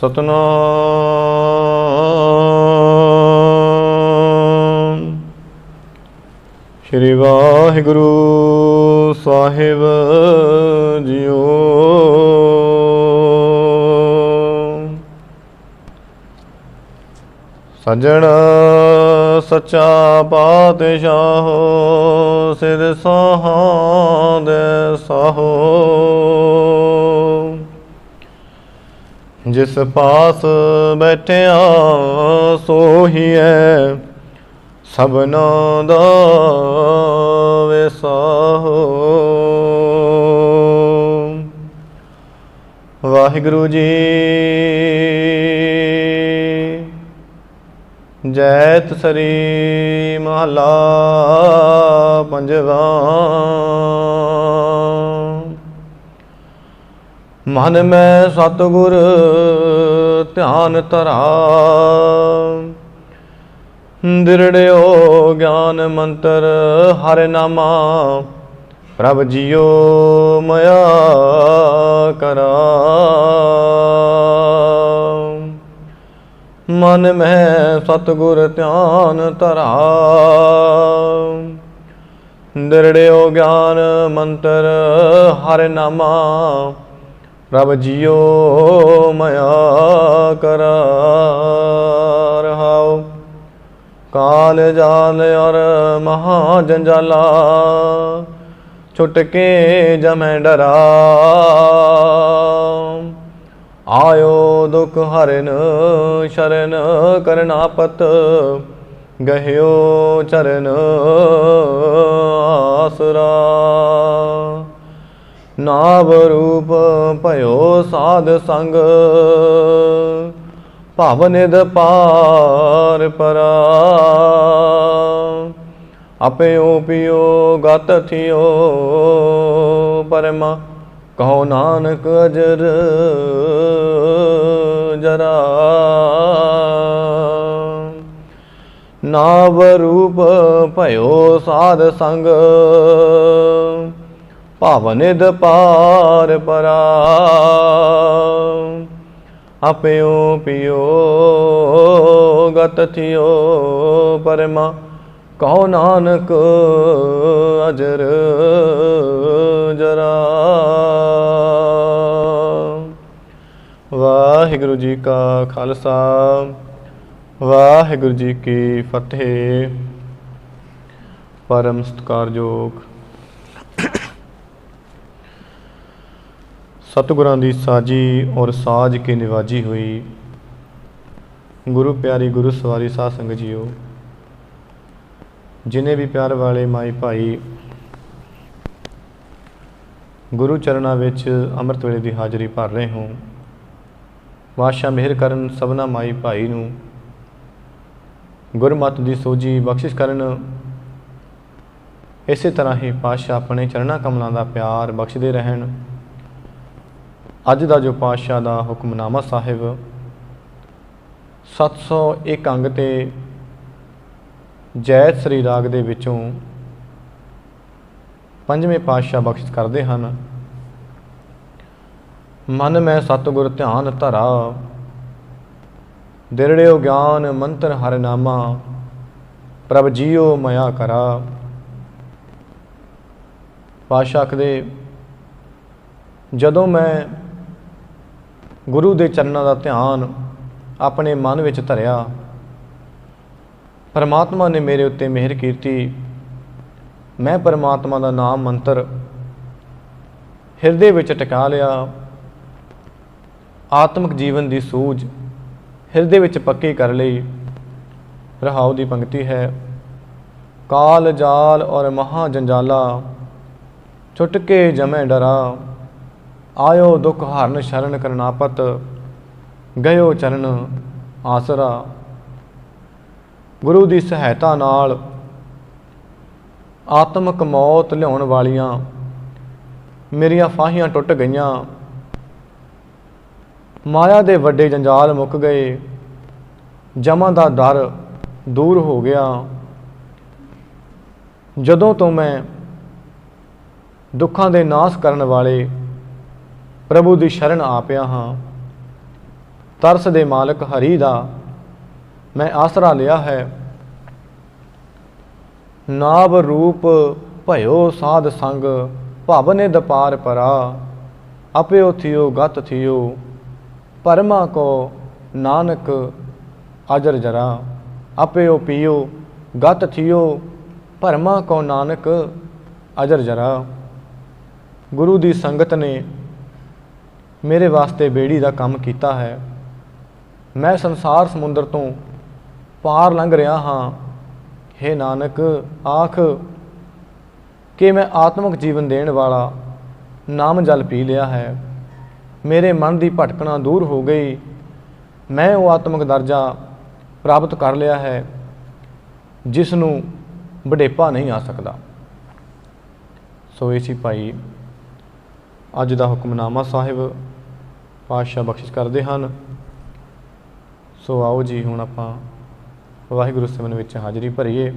ਸਤਨਾਮ। ਸ਼੍ਰੀ ਵਾਹਿਗੁਰੂ ਸਾਹਿਬ ਜੀਓ। ਸਜਣ ਸੱਚਾ ਪਾਤਸ਼ਾਹ ਸਿਰ ਸਹਾਦੇ ਸਾਹੋ। ਜਿਸ ਪਾਸ ਬੈਠਿਆ ਸੋਹੀਐ ਸਭਨਾ ਦਾ ਵਿਸਾਹੋ ਵਾਹਿਗੁਰੂ ਜੀ ਜੈਤ ਸਰੀ ਮਹਲਾ ਪੰਜਵਾ ਮਨ ਮੈਂ ਸਤਿਗੁਰ ਧਿਆਨ ਧਰਾ। ਦਿਰੜਿਓ ਗਿਆਨ ਮੰਤਰ ਹਰਿ ਨਾਮਾ, ਪ੍ਰਭ ਜੀਓ ਮਇਆ ਕਰਾ। ਮਨ ਮੈਂ ਸਤਿਗੁਰ ਧਿਆਨ ਧਰਾ। ਦਿਰੜਿਓ ਗਿਆਨ ਮੰਤਰ ਹਰਿ ਨਾਮਾ ਰਬ ਜੀਓ, ਮਇਆ ਕਰਾ ਰਹਾਉ ਕਾਲ ਜਾਲ ਔਰ ਮਹਾ ਜੰਜਾਲਾ, ਛੁੱਟ ਕੇ ਜਮੈ ਡਰਾ। ਆਇਓ ਦੁਖ ਹਰਨ, ਸ਼ਰਨ ਕਰਨਾਪਤ ਗਹਿਓ ਚਰਨ ਆਸਰਾ। ਨਾਵ ਰੂਪ ਭਇਓ ਸਾਧ ਸੰਗ। ਦ ਪਾਰ ਪਰਾ। ਆਪਿਓ ਪਿਓ ਗਤ ਥਿਓ ਪਰਮਾ। ਕਹੋ ਨਾਨਕ ਅਜਰ ਜਰਾ। ਨਾਵ ਰੂਪ ਭਇਓ ਸਾਧ ਸੰਗ। ਭਾਵਨਿਦ ਪਾਰ ਪਰਾ। ਆਪਿਓ ਪਿਓ, ਗਤ ਥਿਓ ਪਰਮਾ, ਕਹੋ ਨਾਨਕ ਅਜਰ ਜਰਾ। ਵਾਹਿਗੁਰੂ ਜੀ ਕਾ ਖਾਲਸਾ, ਵਾਹਿਗੁਰੂ ਜੀ ਕੀ ਫਤਿਹ। ਪਰਮ ਸਤਿਕਾਰਯੋਗ ਸਤਿਗੁਰਾਂ ਦੀ ਸਾਜੀ ਔਰ ਸਾਜ ਕੇ ਨਿਵਾਜੀ ਹੋਈ ਗੁਰੂ ਪਿਆਰੀ ਗੁਰੂ ਸਵਾਰੀ ਸਾਧ ਸੰਗਤ ਜੀਓ, ਜਿਨੇ ਵੀ ਪਿਆਰ ਵਾਲੇ ਮਾਈ ਭਾਈ ਗੁਰੂ ਚਰਨਾਂ ਵਿੱਚ ਅੰਮ੍ਰਿਤ ਵੇਲੇ ਦੀ ਹਾਜ਼ਰੀ ਭਰ ਰਹੇ ਹੋ ਵਾਸ਼ਾ ਮਿਹਰ ਕਰਨ ਸਭਨਾ ਮਾਈ ਭਾਈ ਨੂੰ ਗੁਰਮਤਿ ਦੀ ਸੋਜੀ ਬਖਸ਼ਿਸ਼ ਕਰਨ, ਇਸੇ ਤਰ੍ਹਾਂ ਹੀ ਪਾਤਸ਼ਾਹ ਆਪਣੇ ਚਰਨਾਂ ਕਮਲਾਂ ਦਾ ਪਿਆਰ ਬਖਸ਼ਦੇ ਰਹਿਣ ਅੱਜ ਦਾ ਜੋ ਪਾਤਸ਼ਾਹ ਦਾ ਹੁਕਮਨਾਮਾ ਸਾਹਿਬ 701 ਅੰਗ ਤੇ ਜੈ ਸ੍ਰੀ ਰਾਗ ਦੇ ਵਿੱਚੋਂ ਪੰਜਵੇਂ ਪਾਤਸ਼ਾਹ ਬਖਸ਼ਿਸ਼ ਕਰਦੇ ਹਨ। ਮਨ ਮੈਂ ਸਤਿਗੁਰ ਧਿਆਨ ਧਰਾ, ਦਿਰੜਿਓ ਗਿਆਨ ਮੰਤਰ ਹਰਿ ਨਾਮਾ, ਪ੍ਰਭ ਜੀਓ ਮਇਆ ਕਰਾ। ਪਾਤਸ਼ਾਹ ਆਖਦੇ, ਜਦੋਂ ਮੈਂ ਗੁਰੂ ਦੇ ਚਰਨਾਂ ਦਾ ਧਿਆਨ ਆਪਣੇ ਮਨ ਵਿੱਚ ਧਰਿਆ। ਪਰਮਾਤਮਾ ਨੇ ਮੇਰੇ ਉੱਤੇ ਮਿਹਰ ਕੀਤੀ। ਮੈਂ ਪਰਮਾਤਮਾ ਦਾ ਨਾਮ ਮੰਤਰ ਹਿਰਦੇ ਵਿੱਚ ਟਿਕਾ ਲਿਆ। ਆਤਮਿਕ ਜੀਵਨ ਦੀ ਸੂਝ ਹਿਰਦੇ ਵਿੱਚ ਪੱਕੀ ਕਰ ਲਈ। ਰਹਾਉ ਦੀ ਪੰਕਤੀ ਹੈ ਕਾਲ ਜਾਲ ਔਰ ਮਹਾ ਜੰਜਾਲਾ ਛੁੱਟ ਕੇ ਜਮੈ ਡਰਾ। ਆਇਓ ਦੁਖ ਹਰਨ ਸ਼ਰਨ ਕਰਨਾਪਤ, ਗਇਓ ਚਰਨ ਆਸਰਾ। ਗੁਰੂ ਦੀ ਸਹਾਇਤਾ ਨਾਲ ਆਤਮਕ ਮੌਤ ਲਿਆਉਣ ਵਾਲੀਆਂ ਮੇਰੀਆਂ ਫਾਹੀਆਂ ਟੁੱਟ ਗਈਆਂ। ਮਾਇਆ ਦੇ ਵੱਡੇ ਜੰਜਾਲ ਮੁੱਕ ਗਏ, ਜਮਾਂ ਦਾ ਡਰ ਦੂਰ ਹੋ ਗਿਆ। ਜਦੋਂ ਤੋਂ ਮੈਂ ਦੁੱਖਾਂ ਦੇ ਨਾਸ਼ ਕਰਨ ਵਾਲੇ ਪ੍ਰਭੂ ਦੀ ਸ਼ਰਨ ਆ ਪਿਆ ਹਾਂ। ਤਰਸ ਦੇ ਮਾਲਕ ਹਰੀ ਦਾ ਮੈਂ ਆਸਰਾ ਲਿਆ ਹੈ। ਨਾਭ ਰੂਪ ਭਇਓ ਸਾਧ ਸੰਗ ਭਵਨੇ ਦਪਾਰ ਪਰਾ ਅਪਿਓ ਥਿਓ, ਗਤ ਥਿਓ, ਪਰਮਾ ਕੋ ਨਾਨਕ ਅਜਰ ਜਰਾ। ਅਪਿਓ ਪੀਓ, ਗਤ ਥਿਓ, ਪਰਮਾ ਕੋ ਨਾਨਕ ਅਜਰ ਜਰਾ। ਗੁਰੂ ਦੀ ਸੰਗਤ ਨੇ ਮੇਰੇ ਵਾਸਤੇ ਬੇੜੀ ਦਾ ਕੰਮ ਕੀਤਾ ਹੈ। ਮੈਂ ਸੰਸਾਰ ਸਮੁੰਦਰ ਤੋਂ ਪਾਰ ਲੰਘ ਰਿਹਾ ਹਾਂ। हे ਨਾਨਕ, ਆਖ ਕਿ ਮੈਂ ਆਤਮਿਕ ਜੀਵਨ ਦੇਣ ਵਾਲਾ ਨਾਮ ਜਲ ਪੀ ਲਿਆ ਹੈ। ਮੇਰੇ ਮਨ ਦੀ ਭਟਕਣਾ ਦੂਰ ਹੋ ਗਈ। ਮੈਂ ਉਹ ਆਤਮਿਕ ਦਰਜਾ ਪ੍ਰਾਪਤ ਕਰ ਲਿਆ ਹੈ ਜਿਸ ਨੂੰ ਵਡੇਪਾ ਨਹੀਂ ਆ ਸਕਦਾ। ਸੋ ਇਹ ਸੀ ਭਾਈ ਅੱਜ ਦਾ ਹੁਕਮਨਾਮਾ ਸਾਹਿਬ ਪਾਤਸ਼ਾਹ ਬਖਸ਼ਿਸ਼ ਕਰਦੇ ਹਨ। ਸੋ ਆਓ ਜੀ ਹੁਣ ਆਪਾਂ ਵਾਹਿਗੁਰੂ ਸਿਮਰਨ ਵਿੱਚ ਹਾਜ਼ਰੀ ਭਰੀਏ।